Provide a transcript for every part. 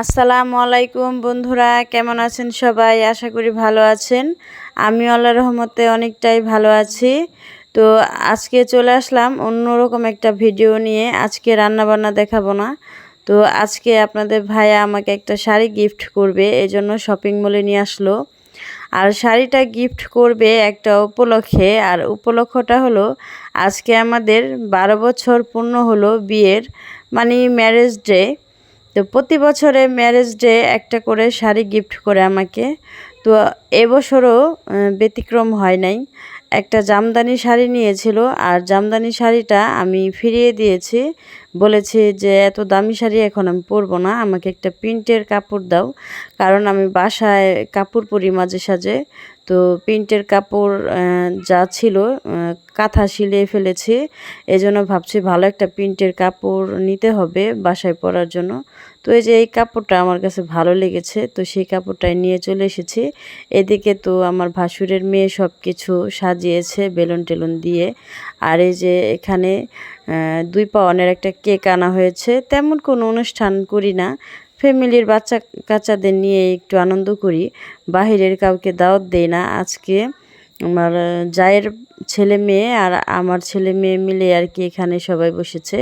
আসসালামু আলাইকুম বন্ধুরা, কেমন আছেন সবাই? আশা করি ভালো আছেন। আমি আল্লাহ রহমতে অনেকটাই ভালো আছি। তো আজকে চলে আসলাম অন্যরকম একটা ভিডিও নিয়ে। আজকে রান্না বান্না দেখাবো না। তো আজকে আপনাদের ভাইয়া আমাকে একটা শাড়ি গিফট করবে এই জন্য শপিং মলে নিয়ে আসলো। আর শাড়িটা গিফট করবে একটা উপলক্ষে, আর উপলক্ষটা হলো, আজকে আমাদের বারো বছর পূর্ণ হলো বিয়ের মানে ম্যারেজ ডে তো প্রতি বছরে ম্যারেজ ডে একটা করে শাড়ি গিফট করে আমাকে। তো এবছরও ব্যতিক্রম হয় নাই। একটা জামদানি শাড়ি নিয়েছিল, আর জামদানি শাড়িটা আমি ফিরিয়ে দিয়েছি। বলেছি যে, এত দামি শাড়ি এখন আমি পরবো না, আমাকে একটা প্রিন্টের কাপড় দাও। কারণ আমি বাসায় কাপড় পরি মাঝে সাঝে। তো প্রিন্টের কাপড় যা ছিল কাঁথা সিলিয়ে ফেলেছি। এজন্য ভাবছি ভালো একটা প্রিন্টের কাপড় নিতে হবে বাসায় পরার জন্য। তো এই যে এই কাপড়টা আমার কাছে ভালো লেগেছে, তো সেই কাপড়টাই নিয়ে চলে এসেছি। এদিকে তো আমার ভাসুরের মেয়ে সব কিছু সাজিয়েছে বেলুন টেলুন দিয়ে। আর এই যে এখানে দুই পাওয়ানের একটা কেক আনা হয়েছে। তেমন কোনো অনুষ্ঠান করি না। ফ্যামিলির বাচ্চা কাচ্চাদের নিয়ে একটু আনন্দ করি। বাহিরের কাউকে দাওয়াত দেই না। আজকে আমার জায়ের ছেলে মেয়ে আর আমার ছেলে মেয়ে মিলে আর কি এখানে সবাই বসেছে।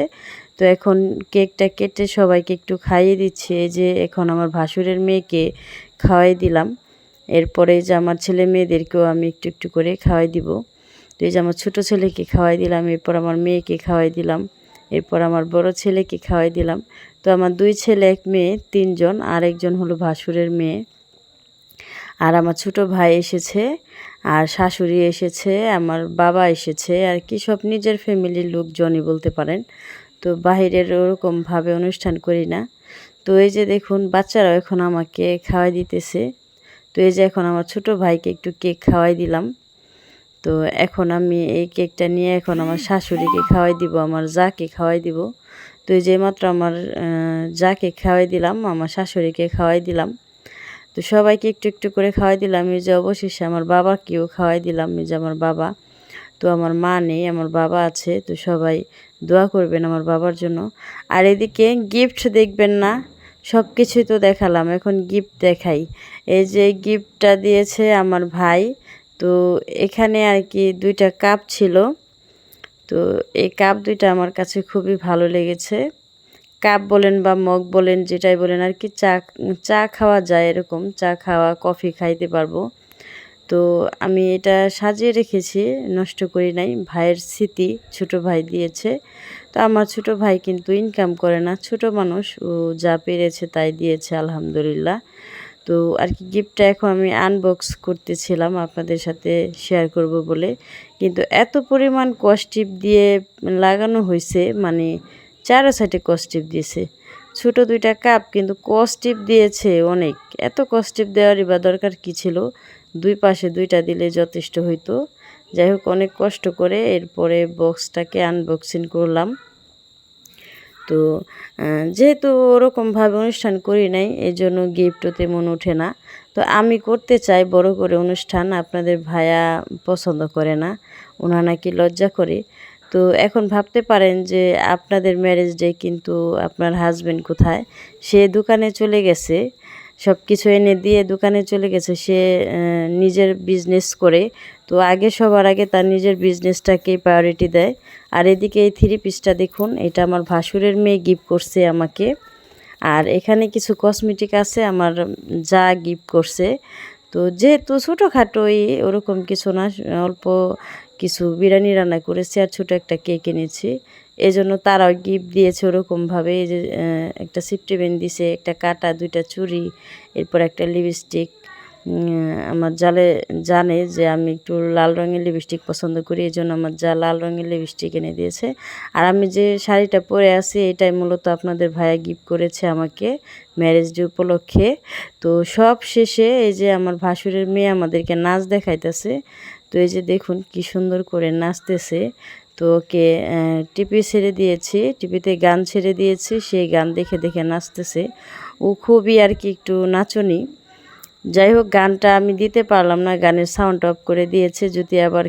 তো এখন কেকটা কেটে সবাইকে একটু খাইয়ে দিচ্ছে। যে এখন আমার ভাসুরের মেয়েকে খাওয়াই দিলাম। এরপরে যে আমার ছেলে মেয়েদেরকেও আমি একটু একটু করে খাওয়াই দিব। তো এই যে আমার ছোটো ছেলেকে খাওয়াই দিলাম। এরপর আমার মেয়েকে খাওয়াই দিলাম। এরপর আমার বড় ছেলেকে খাওয়াই দিলাম। তো আমার দুই ছেলে, এক মেয়ে, তিনজন, আর একজন হলো ভাসুরের মেয়ে। আর আমার ছোট ভাই এসেছে, আর শাশুড়ি এসেছে, আমার বাবা এসেছে, আর কি সব নিজের ফ্যামিলির লোকজনই বলতে পারেন। তো বাহিরের ওরকমভাবে অনুষ্ঠান করি না। তো এই যে দেখুন, বাচ্চারাও এখন আমাকে খাওয়াই দিতেছে। তো এই যে এখন আমার ছোট ভাইকে একটু কেক খাওয়াই দিলাম। তো এখন আমি এই কেকটা নিয়ে এখন আমার শাশুড়িকে খাওয়াই দিব, আমার যাকে খাওয়াই দিব। তো এই যে মাত্র আমার যাকে খাওয়াই দিলাম, আমার শাশুড়িকে খাওয়াই দিলাম। তো সবাইকে একটু একটু করে খাওয়াই দিলাম। এই যে অবশেষে আমার বাবাকেও খাওয়াই দিলাম, এই যে আমার বাবা। তো আমার মা নেই, আমার বাবা আছে, তো সবাই দোয়া করবেন আমার বাবার জন্য। আর এদিকে গিফট দেখবেন না সব কিছুই তো দেখালাম, এখন গিফট দেখাই। এই যে গিফটটা দিয়েছে আমার ভাই তো এখানে আর কি দুইটা কাপ ছিল। তো এই কাপ দুইটা আমার কাছে খুবই ভালো লেগেছে। কাপ বলেন বা মগ বলেন, যেটাই বলেন আর কি চা চা খাওয়া যায় এরকম। চা খাওয়া, কফি খাইতে পারব। তো আমি এটা সাজিয়ে রেখেছি, নষ্ট করি নাই। ভাইয়ের স্মৃতি ছোট ভাই দিয়েছে। তো আমার ছোট ভাই কিন্তু ইনকাম করে না, ছোট মানুষ। ও যা পেরেছে তাই দিয়েছে, আলহামদুলিল্লাহ। তো আর কি গিফটটা এখন আমি আনবক্স করতেছিলাম আপনাদের সাথে শেয়ার করব বলে। কিন্তু এত পরিমাণ কস্টিপ দিয়ে লাগানো হয়েছে মানে চারো সাইডে কস্টিপ দিয়েছে। ছোট দুইটা কাপ কিন্তু কস্টিপ দিয়েছে অনেক। এত কস্টিপ দেওয়ারই বা দরকার কী ছিল? দুই পাশে দুইটা দিলে যথেষ্ট হইতো। যাই হোক, অনেক কষ্ট করে এরপরে বক্সটাকে আনবক্সিং করলাম। তো যেহেতু ওরকমভাবে অনুষ্ঠান করি নাই এই জন্য গিফটও তেমন ওঠে না। তো আমি করতে চাই বড় করে অনুষ্ঠান, আপনাদের ভায়া পছন্দ করে না ওনা নাকি লজ্জা করে। তো এখন ভাবতে পারেন যে আপনাদের ম্যারেজ ডে কিন্তু আপনার হাজবেন্ড কোথায়? সে দোকানে চলে গেছে সব কিছু এনে দিয়ে দোকানে চলে গেছে। সে নিজের বিজনেস করে। তো আগে সবার আগে তার নিজের বিজনেসটাকেই প্রায়োরিটি দেয়। আর এদিকে এই থ্রি পিসটা দেখুন, এটা আমার ভাসুরের মেয়ে গিফট করছে আমাকে। আর এখানে কিছু কসমেটিক আছে, আমার যা গিফট করছে। তো যেহেতু ছোটোখাটোই ওরকম কিছু না, অল্প কিছু বিরিয়ানি রান্না করেছি আর ছোটো একটা কেক এনেছি। এই জন্য তারাও গিফট দিয়েছে ওরকমভাবে। এই যে একটা সিফটি বেন দিছে, একটা কাটা, দুইটা চুড়ি, এরপর একটা লিপস্টিক আমার জালে জানে যে আমি একটু লাল রঙের লিপস্টিক পছন্দ করি এই জন্য আমার যা লাল রঙের লিপস্টিক এনে দিয়েছে। আর আমি যে শাড়িটা পরে আছি, এটাই মূলত আপনাদের ভাইয়া গিফট করেছে আমাকে ম্যারেজ ডে উপলক্ষে। তো সব শেষে এই যে আমার ভাসুরের মেয়ে আমাদেরকে নাচ দেখাইতেছে। তো এই যে দেখুন কি সুন্দর করে নাচতেছে। তো ওকে টিপি ছেড়ে দিয়েছি, টিপিতে গান ছেড়ে দিয়েছি, সেই গান দেখে দেখে নাচতেছে। ও খুবই আর কি একটু নাচনি। যাই হোক, গানটা আমি দিতে পারলাম না, গানের সাউন্ড অফ করে দিয়েছে, যদি আবার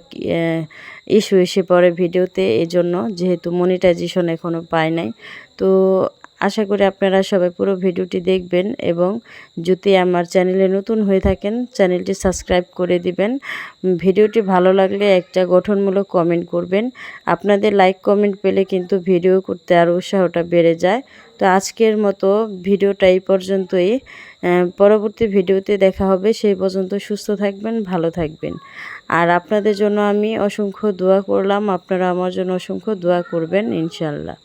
ইস্যু এসে পড়ে ভিডিওতে এই জন্য যেহেতু মনিটাইজেশন এখনও পায় নাই। তো আশা করি আপনারা সবাই পুরো ভিডিওটি দেখবেন এবং যদি আমার চ্যানেলে নতুন হয়ে থাকেন, চ্যানেলটি সাবস্ক্রাইব করে দিবেন। ভিডিওটি ভালো লাগলে একটা গঠনমূলক কমেন্ট করবেন। আপনাদের লাইক কমেন্ট পেলে কিন্তু ভিডিও করতে আর উৎসাহটা বেড়ে যায়। তো আজকের মতো ভিডিওটা এই পর্যন্তই। পরবর্তী ভিডিওতে দেখা হবে। সেই পর্যন্ত সুস্থ থাকবেন, ভালো থাকবেন। আর আপনাদের জন্য আমি অসংখ্য দোয়া করলাম। আপনারা আমার জন্য অসংখ্য দোয়া করবেন ইনশাল্লাহ